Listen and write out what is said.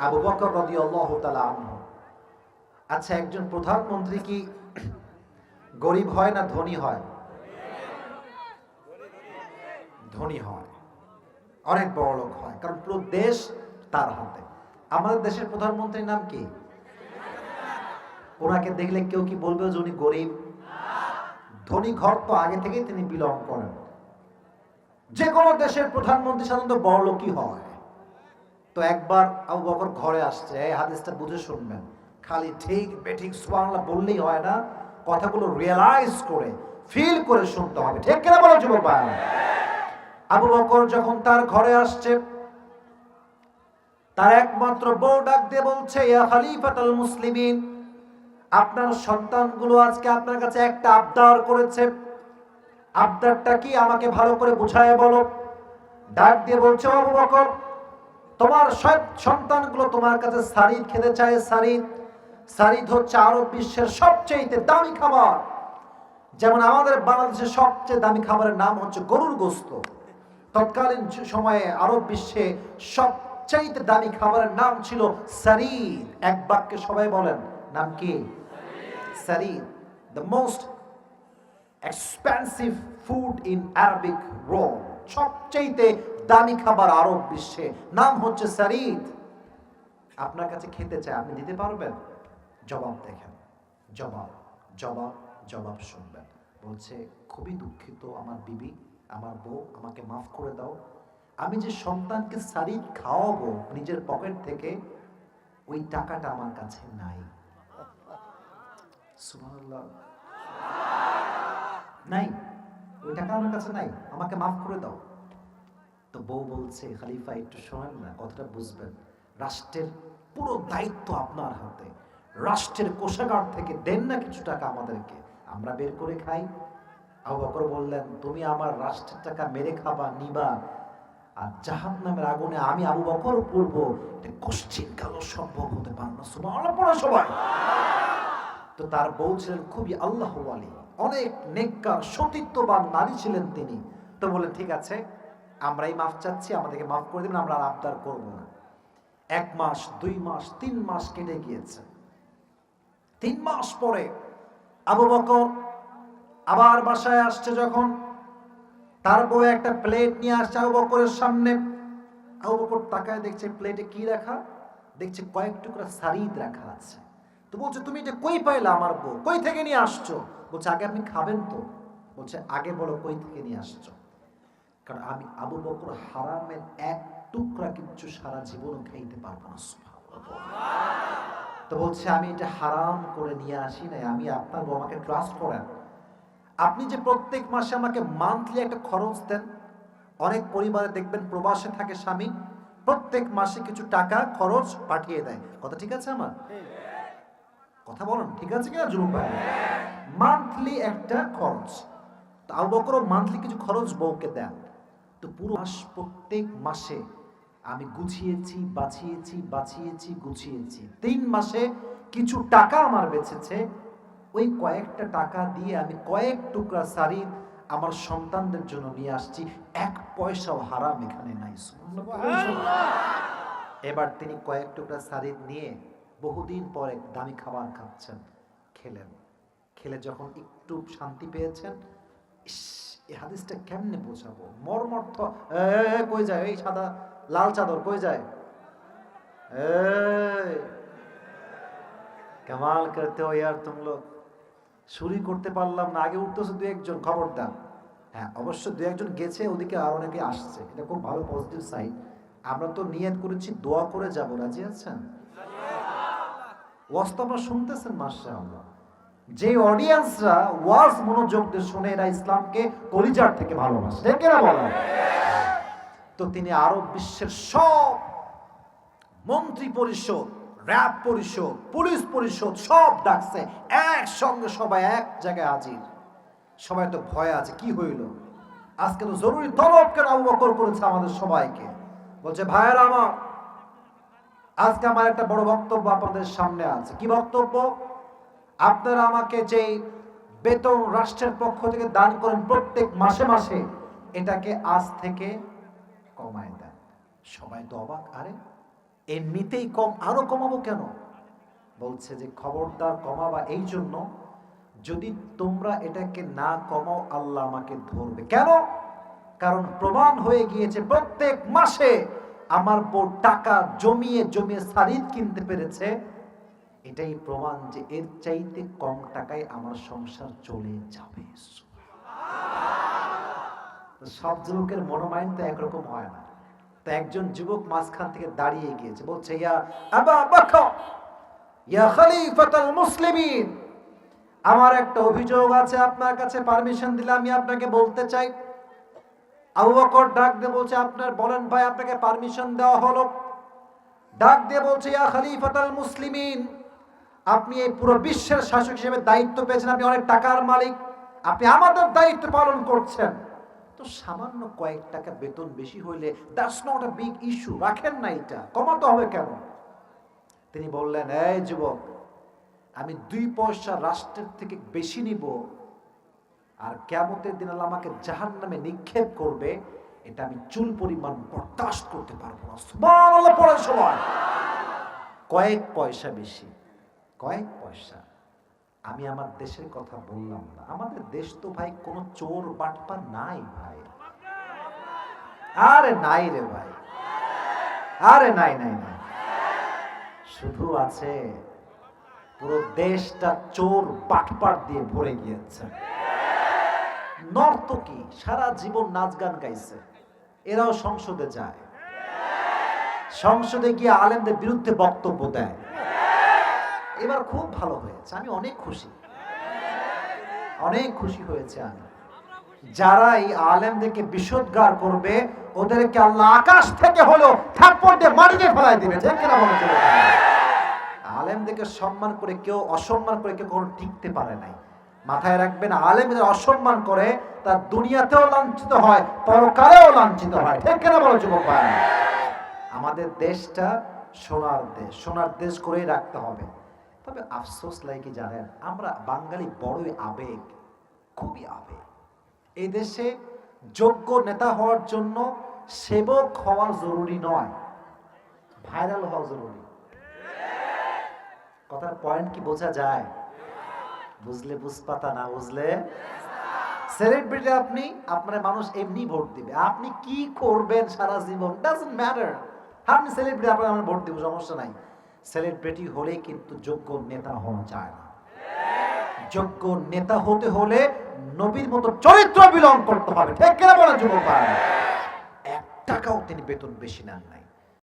আবু বকর তাআলা আনহু। আচ্ছা একজন প্রধানমন্ত্রী কি গরিব হয় না ধনী হয়? ধনী হয়। অনেক বড় লোক হয়, কারণ পুরো দেশ তার হাতে। আমাদের দেশের প্রধানমন্ত্রীর নাম কি? ওনাকে দেখলে কেউ কি বলবে যে উনি গরিব? ধনী ঘর তো আগে থেকেই তিনি বিলং করেন। যে কোনো দেশের প্রধানমন্ত্রী সাধারণত বড় লোকই হয়। তো একবার আবু বকর ঘরে আসছে, এই হাদিসটা বুঝে শুনবেন। খালি ঠিক বেঠিক সুবহানাল্লাহ বললেই হয় না, কথাগুলো রিয়েলাইজ করে ফিল করে শুনতে হবে। ঠিক কিনা বলো যুবক ভাই? আবু বকর যখন তার ঘরে আসছে, তার একমাত্র বউ ডাক দিয়ে বলছে, ইয়া খলিফাতুল মুসলিমিন, আপনার সন্তানগুলো আজকে আপনার কাছে একটা আবদার করেছে। আবদারটা কি আমাকে ভালো করে বুঝায় বলো? ডাক দিয়ে বলছে আবু বকর তোমার সন্তানগুলো তোমার কাছে সারিদ খেতে চায়, সারিদ। সারিদ হচ্ছে আরব বিশ্বের সবচেয়ে দামি খাবার। যেমন আমাদের বাংলাদেশের সবচেয়ে দামি খাবারের নাম হচ্ছে গরুর গোস্ত। তৎকালীন সময়ে আরব বিশ্বে সবচাইতে দামি খাবারের নাম ছিল সারিদ। এক বাক্যে সবাই বলেন, নাম কি? সারিদ। The most expensive food in Arabic world সবচাইতে দামি খাবার আরব বিশ্বে। নাম হচ্ছে সারিদ। আপনার কাছে খেতে চায়, আপনি দিতে পারবেন? জবাব দেখেন। জবাব জবাব জবাব শুনবেন। বলছে, খুবই দুঃখিত আমার বিবি, আমার বউ, আমাকে মাফ করে দাও। আমি যে সন্তানকে সারিদ খাওয়াবো নিজের পকেট থেকে, ওই টাকাটা আমার কাছে নাই। নাই। ওই টাকা আমার কাছে নাই। আমাকে মাফ করে দাও। তো বউ বলছে, খালিফা, একটু শোনেন না, কথাটা বুঝবেন। রাষ্ট্রের পুরো দায়িত্ব আপনার হাতে। রাষ্ট্রের কোষাগার থেকে দেন না কিছু টাকা আমাদেরকে। আমরা বের করে খাই। আবু বকর বললেন, তুমি আমার রাষ্ট্রের টাকা মেরে খাবা, নিবা। আর জাহান নামের আগুনে আমি আবু বকর পড়ব। এটা কোশ্চিন কালো সম্ভব হতে পারে না। পড়ো সবাই। তো তার বউ ছিলেন খুবই আল্লাহ আলী অনেক নেককার সতীত্ববান নারী ছিলেন তিনি। তো বলে, ঠিক আছে আমরাই মাফ চাচ্ছি, আমাদেরকে মাফ করে দেবেন, আমরা আর আবদার করব না। এক মাস, দুই মাস, তিন মাস কেটে গিয়েছে। তিন মাস পরে আবু বকর আবার বাসায় আসছে যখন, তার বউ একটা প্লেট নিয়ে আসছে আবু বকরের সামনে। আবু বকর তাকায় দেখছে প্লেটে কি রাখা? দেখছে কয়েক টুকরা সারিদ রাখা আছে। তো বলছে, তুমি এটা কই পাইলা আমার বউ? কই থেকে নিয়ে আসছো? বলছে, আগে আপনি খাবেন তো? বলছে, আগে বলো কই থেকে নিয়ে আসছো? কারণ আমি আবু বকর হারামের এক টুকরা কিচ্ছু সারা জীবন খাইতে পারব না তো বলছে, আমি এটা হারাম করে নিয়ে আসি নাই, আমি আপনার আমাকে ট্রাস্ট করেন। আপনি যে প্রত্যেক মাসে আমাকে মান্থলি একটা খরচ দেন, অনেক পরিবারে দেখবেন প্রবাসে থাকে স্বামী, প্রত্যেক মাসে কিছু টাকা খরচ পাঠিয়ে দেয়। কথা ঠিক আছে আমার? কথা বলেন, ঠিক আছে কিনা জুলুম ভাই? মান্থলি একটা খরচ। তো আবু বকরও মান্থলি কিছু খরচ বউকে দেন। তো পুরো মাস, প্রত্যেক মাসে আমি গুছিয়েছি বাছিয়েছি বাছিয়েছি গুছিয়েছি। তিন মাসে কিছু টাকা আমার বেঁচেছে। ওই কয়েকটা টাকা দিয়ে আমি কয়েক টুকরা শাড়ি আমার সন্তানদের জন্য নিয়ে আসছি। এক পয়সাও হারাম এখানে নাই এবার তিনি কয়েক টুকরা শাড়ি নিয়ে বহুদিন পরে দামি খাবার খাচ্ছেন, খেলেন। খেলে যখন একটু শান্তি পেয়েছেন, ইস এই হাদিসটা কেমনে বোঝাবো? মর্মর্থ কই যায়? এই সাদা লাল চাদর কই যায়? কেমাল করতে হয় আর তুম লোক। চুরি করতে পারলাম না। আগে উঠতেছে দু একজন খবর দাম হ্যাঁ অবশ্য দু একজন গেছে ওদিকে আর অনেকে আসছে। এটা খুব ভালো পজিটিভ সাইড আমরা তো নিয়ত করেছি দোয়া করে যাব। রাজি আছেন? ওয়াস্তব শুনতেছেন মাসে আমরা যে অডিয়েন্সরা ওয়াজ মনোযোগ দিয়ে শুনে এরা ইসলামকে কলিজার থেকে ভালোবাসে। ঠিক না বলা তো তিনি আরব বিশ্বের সব মন্ত্রী পরিষদ র্যাব পরিষদ, পুলিশ পরিষদ সব ডাকছে, একসঙ্গে সবাই এক জায়গায় হাজির। সবাই তো ভয় আছে, কি হইল? আজকে তো জরুরি তলব কেন বকর করেছে আমাদের সবাইকে? বলছে, ভাইয়েরা আমার, আজকে আমার একটা বড় বক্তব্য আপনাদের সামনে আছে। কি বক্তব্য? আপনারা আমাকে যে বেতন রাষ্ট্রের পক্ষ থেকে দান করেন প্রত্যেক মাসে মাসে, এটাকে আজ থেকে কমায় দেন। সবাই তো অবাক, আরে এমনিতেই কম, আরও কমাবো কেন? বলছে যে খবরদার কমাবা এই জন্য যদি তোমরা এটাকে না কমাও, আল্লাহ আমাকে ধরবে। কেন? কারণ প্রমাণ হয়ে গিয়েছে প্রত্যেক মাসে আমার বউ টাকা জমিয়ে জমিয়ে সারিদ কিনতে পেরেছে এটাই প্রমাণ যে এর চাইতে কম টাকায় আমার সংসার চলে যাবে। সব যুবকের মনোমাইন্ড তো একরকম হয় না। তো একজন যুবক মাঝখান থেকে দাঁড়িয়ে গিয়েছে, বলছে, ইয়া ইয়া মুসলিমিন, আমার একটা অভিযোগ আছে, আপনার কাছে পারমিশন দিলে আমি আপনাকে বলতে চাই। আবু বকর ডাক দিয়ে বলছে, আপনার, বলেন ভাই, আপনাকে পারমিশন দেওয়া হলো। ডাক দিয়ে বলছে, ইয়া খলিফাতুল মুসলিমিন আপনি এই পুরো বিশ্বের শাসক হিসেবে দায়িত্ব পেয়েছেন, আপনি অনেক টাকার মালিক, আপনি আমাদের দায়িত্ব পালন করছেন। তো সামান্য কয়েক টাকা বেতন বেশি হইলে that's not a big issue রাখেন না এটা, কমাতে হবে কেন? তিনি বললেন, এই যুবক, আমি দুই পয়সা রাষ্ট্রের থেকে বেশি নিব, আর কেমতের দিন আমাকে জাহান নামে নিক্ষেপ করবে, এটা আমি চুল পরিমাণ বরদাস্ত করতে পারব না। পড়ার সময় কয়েক পয়সা বেশি। কয়েক পয়সা। আমি আমার দেশের কথা বললাম না। আমাদের দেশ তো ভাই কোনো চোর বাটপার নাই ভাই। আরে নাই রে ভাই। আরে নাই নাই নাই। শুধু আছে পুরো দেশটা চোর বাটপার দিয়ে ভরে গিয়েছে। নর্তকী সারা জীবন নাচ গান গাইছে। এরাও সংসদে যায়। সংসদে গিয়ে আলেমদের বিরুদ্ধে বক্তব্য দেয়। এবার খুব ভালো হয়েছে। আমি অনেক খুশি। অনেক খুশি হয়েছে আমি। যারা এই আলেমদেরকে বিশুদ্ধার করবে, ওদেরকে আল্লাহ আকাশ থেকে হলো থাপ্পড় দিয়ে মাটিতে ফেলাই দিবে। কিনা আলেমদেরকে সম্মান করে কেউ অসম্মান করে কেউ কখনো টিকতে পারে নাই। মাথায় রাখবেন, আলেমদের অসম্মান করে তার দুনিয়াতেও লাঞ্ছিত হয়, পরকালেও লাঞ্ছিত হয়। ঠিক কিনা বলো যুবক আমাদের দেশটা সোনার দেশ। সোনার দেশ করেই রাখতে হবে। তবে আফসোস লাগে জানেন, আমরা বাঙালি বড়ই আবেগ, খুবই আবেগ। এই দেশে যোগ্য নেতা হওয়ার জন্য সেবক হওয়া জরুরি নয়, ভাইরাল হওয়া জরুরি। কথার পয়েন্ট কি বোঝা যায়? বুঝলে বুঝপাতা, না বুঝলে? সেলিব্রিটি আপনি, আপনার মানুষ এমনি ভোট দিবে। আপনি কি করবেন সারা জীবন? ডাজন্ট ম্যাটার আপনি সেলিব্রিটি আপনার ভোট দিব, সমস্যা নাই। সেলিব্রিটি হলে কিন্তু যোগ্য নেতা হওয়া যায় না। যোগ্য নেতা হতে হলে নবীর মতো চরিত্র বিলং করতে হবে। ঠিক কিনা বলেন যুবক? এক টাকাও তিনি বেতন বেশি নেন নাই।